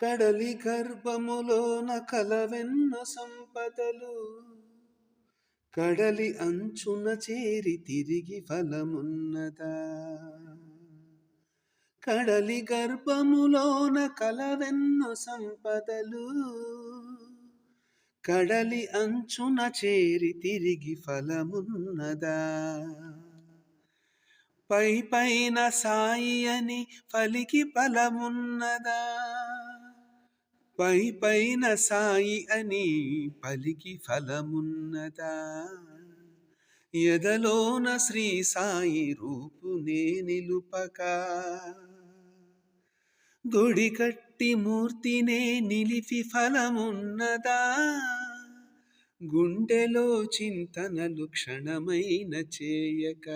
కడలి గర్భములోన కలవెన్న సంపదలు కడలి అంచున చేరి తిరిగి ఫలమున్నదా? కడలి గర్భములోన కలవెన్న సంపదలు కడలి అంచున చేరి తిరిగి ఫలమున్నదా? పై పైన సాయి అని పలికి ఫలమున్నదా పై పైన సాయి అని పలికి ఫలమున్నదా? ఎదలోన శ్రీ సాయి రూపునే నిలుపక? గుడి కట్టి మూర్తినే నిలిపి ఫలమున్నదా? గుండెలో చింతనలు క్షణమైన చేయక?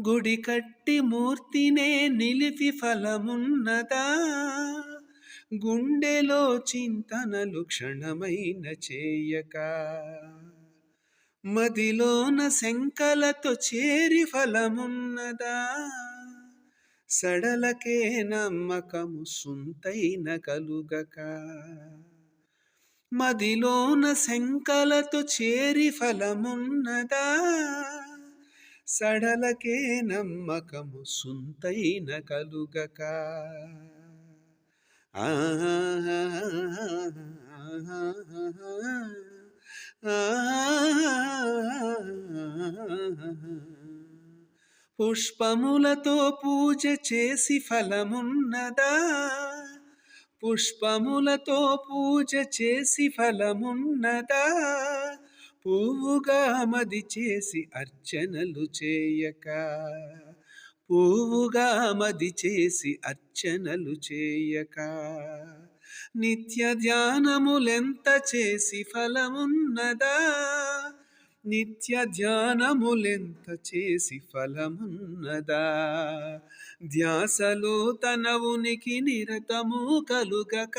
గుడి కట్టి మూర్తినే నిలిపి ఫలమున్నదా? గుండెలో చింతనలు క్షణమైన చేయక. మదిలోన శంకలతో చేరి ఫలమున్నదా? సడలకే నమ్మకము సుంతైన కలుగక. మదిలోన శంకలతో చేరి ఫలమున్నదా? సడలకే నమ్మకము సుంతైన కలుగక పుష్పములతో పూజ చేసి ఫలమున్నదా పుష్పములతో పూజ చేసి ఫలమున్నదా పువ్వుగా మది చేసి అర్చనలు చేయక. పువ్వుగా మది చేసి అర్చనలు చేయక. నిత్య ధ్యానములెంత చేసి ఫలమున్నదా? నిత్య ధ్యానములెంత చేసి ఫలమున్నదా? ధ్యాసలో తన ఉనికి నిరతము కలుగక.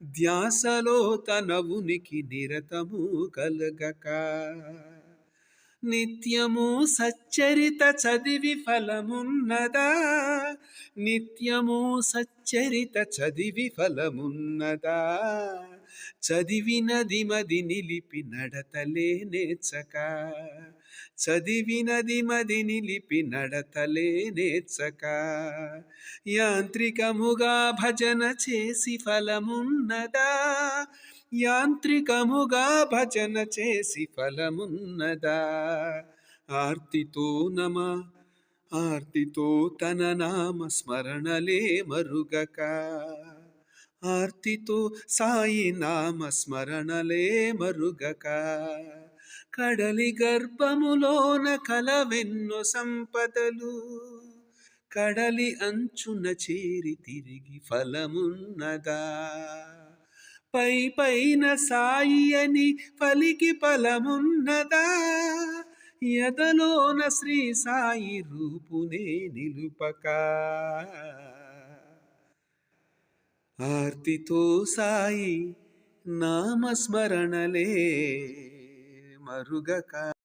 ధ్యాసలో తన ఉనికి నిరతము కలగక. నిత్యము సచ్చరిత చదివి ఫలమున్నదా? నిత్యము సచ్చరిత చదివి ఫలమున్నదా? చదివినది మది నిలిపి నడతలే నేర్చక. చదివినది మది నిలిపి నడతలే నేర్చక. యాంత్రికముగా భజన చేసి ఫలమున్నదా? యాంత్రికముగా భజన చేసి ఫలమున్నదా? ఆర్తితో నమ ఆర్తితో తన నామ స్మరణలే మరుగక. ఆర్తితో సాయి నామ స్మరణలే మరుగక. కడలి గర్భములోన కలవెన్నో సంపదలు. కడలి అంచున చేరి తిరిగి ఫలమున్నదా? పై పైన సాయి అని పలికి ఫలమున్నదా? ఎదలోన శ్రీ సాయి రూపునే నిలుపక. ఆర్తితో సాయి నామస్మరణలే మరుగక.